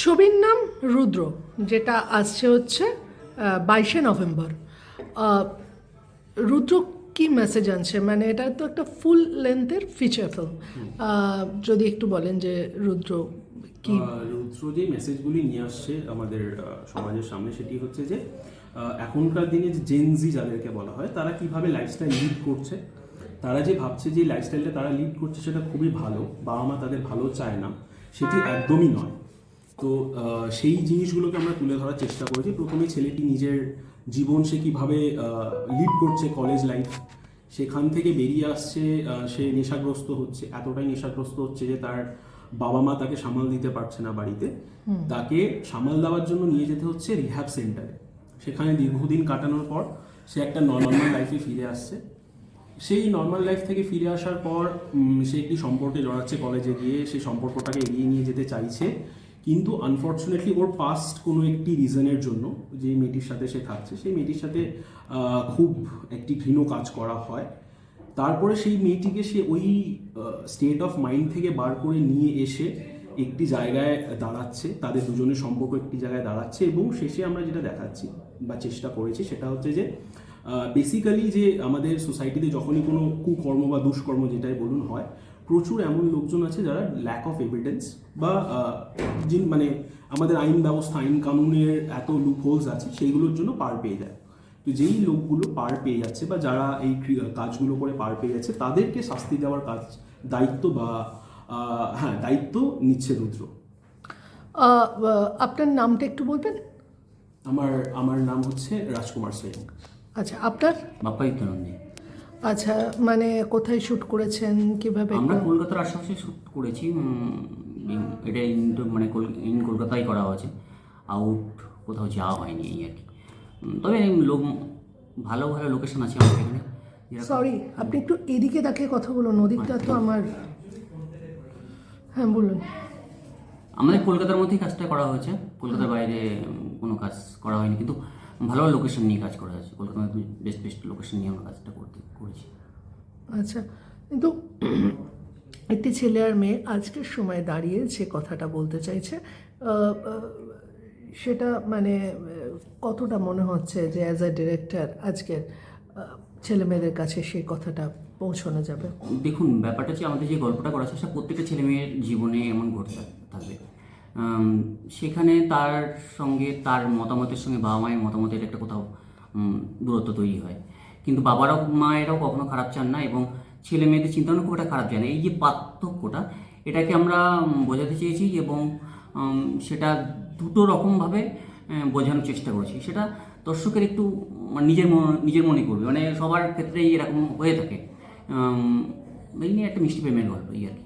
ছবির নাম রুদ্র যেটা আসছে হচ্ছে বাইশে নভেম্বর। রুদ্র কি মেসেজ আনছে? মানে এটা তো একটা ফুল লেন্থের ফিচার ফিল্ম যদি একটু বলেন যে রুদ্র কি? রুদ্র যে মেসেজগুলি নিয়ে আসছে আমাদের সমাজের সামনে সেটি হচ্ছে যে এখনকার দিনে যে জেনজি যাদেরকে বলা হয় তারা কীভাবে লাইফস্টাইল লিড করছে? তারা যে ভাবছে যে লাইফস্টাইলটা তারা লিড করছে সেটা খুবই ভালো। বাবা মা তাদের ভালো চায় না। সেটি একদমই নয়। তো সেই জিনিসগুলোকে আমরা তুলে ধরার চেষ্টা করেছি। প্রথমে ছেলেটি নিজের জীবন সে কীভাবে লিড করছে কলেজ লাইফ সেখান থেকে বেরিয়ে আসছে সে নেশাগ্রস্ত হচ্ছে। এতটাই নেশাগ্রস্ত হচ্ছে যে তার বাবা মা তাকে সামাল দিতে পারছে না বাড়িতে। তাকে সামাল দেওয়ার জন্য নিয়ে যেতে হচ্ছে রিহ্যাব সেন্টারে সেখানে দীর্ঘদিন কাটানোর পর সে একটা নর্মাল লাইফে ফিরে আসছে। সেই নর্মাল লাইফ থেকে ফিরে আসার পর সে একটি সম্পর্কে জড়াচ্ছে কলেজে গিয়ে। সেই সম্পর্কটাকে এগিয়ে নিয়ে যেতে চাইছে। কিন্তু আনফর্চুনেটলি ওর পাস্ট কোনো একটি রিজনের জন্য যে মেয়েটির সাথে সে থাকছে, সেই মেয়েটির সাথে খুব একটি ঘৃণ কাজ করা হয়। তারপরে সেই মেয়েটিকে সে ওই স্টেট অফ মাইন্ড থেকে বার করে নিয়ে এসে একটি জায়গায় দাঁড়াচ্ছে, তাদের দুজনের সম্পর্ক একটি জায়গায় দাঁড়াচ্ছে এবং শেষে আমরা যেটা দেখাচ্ছি বা চেষ্টা করেছি সেটা হচ্ছে যে বেসিক্যালি যে আমাদের সোসাইটিতে যখনই কোনো কুকর্ম বা দুষ্কর্ম যেটাই বলুন হয় প্রচুর এমন লোকজন আছে যারা ল্যাক অফ এভিডেন্স বা যিনি মানে আমাদের আইন ব্যবস্থা আইন কানুনের এত লুপ হোলস আছে সেইগুলোর জন্য পার পেয়ে যায়। তো যেই লোকগুলো পার পেয়ে যাচ্ছে বা যারা এই কাজগুলো করে পার পেয়ে যাচ্ছে তাদেরকে শাস্তি দেওয়ার কাজ দায়িত্ব বা হ্যাঁ দায়িত্ব নিচ্ছে রুদ্র। আপনার নামটা একটু বলবেন? আমার আমার নাম হচ্ছে রাজকুমার সেন। আচ্ছা আপনার? বাপ্পাদিত্য নন্দী আচ্ছা মানে কোথায় শুট করেছেন কীভাবে আমরা কলকাতার আশেপাশে শ্যুট করেছি এটা ইন মানে ইন কলকাতায় করা হয়েছে। আউট কোথাও যাওয়া হয়নি এই আর কি। তবে লোক ভালো ভালো লোকেশন আছে আমাদের এখানে। সরি আপনি একটু এদিকে তাকিয়ে কথা বলুন ওদিকটা তো আমার হ্যাঁ বলুন। আমাদের কলকাতার মধ্যেই কাজটা করা হয়েছে। কলকাতার বাইরে কোনো কাজ করা হয়নি কিন্তু ভালো লোকেশন নিয়ে কাজ করা হয়েছে। কলকাতার মধ্যে বেস্ট বেস্ট লোকেশন নিয়ে আমরা কাজটা করতে করেছি। আচ্ছা কিন্তু একটি ছেলে আর মেয়ে আজকের সময় দাঁড়িয়ে যে কথাটা বলতে চাইছে সেটা মানে কতটা মনে হচ্ছে যে অ্যাজ আ ডিরেক্টর আজকের ছেলে মেয়েদের কাছে সেই কথাটা পৌঁছানো যাবে? দেখুন ব্যাপারটা হচ্ছে আমাদের যে গল্পটা করা আছে সেটা প্রত্যেকটা ছেলে মেয়ের জীবনে এমন ঘটতে থাকবে সেখানে তার সঙ্গে, তার মতামতের সঙ্গে বাবা মায়ের মতামতের একটা কোথাও দূরত্ব তৈরি হয়। কিন্তু বাবারাও মায়েরাও কখনো খারাপ চান না এবং ছেলে মেয়েদের চিন্তাভাবনা খুব একটা খারাপ চায় না। এই যে পার্থক্যটা, এটাকে আমরা বোঝাতে চেয়েছি এবং সেটা দুটো রকমভাবে বোঝানোর চেষ্টা করেছি। সেটা দর্শকের একটু মানে নিজের নিজের মনে করবে। মানে সবার ক্ষেত্রেই এরকম হয়ে থাকে। এই নিয়ে একটা মিষ্টি প্রেমের গল্প, এই আর কি।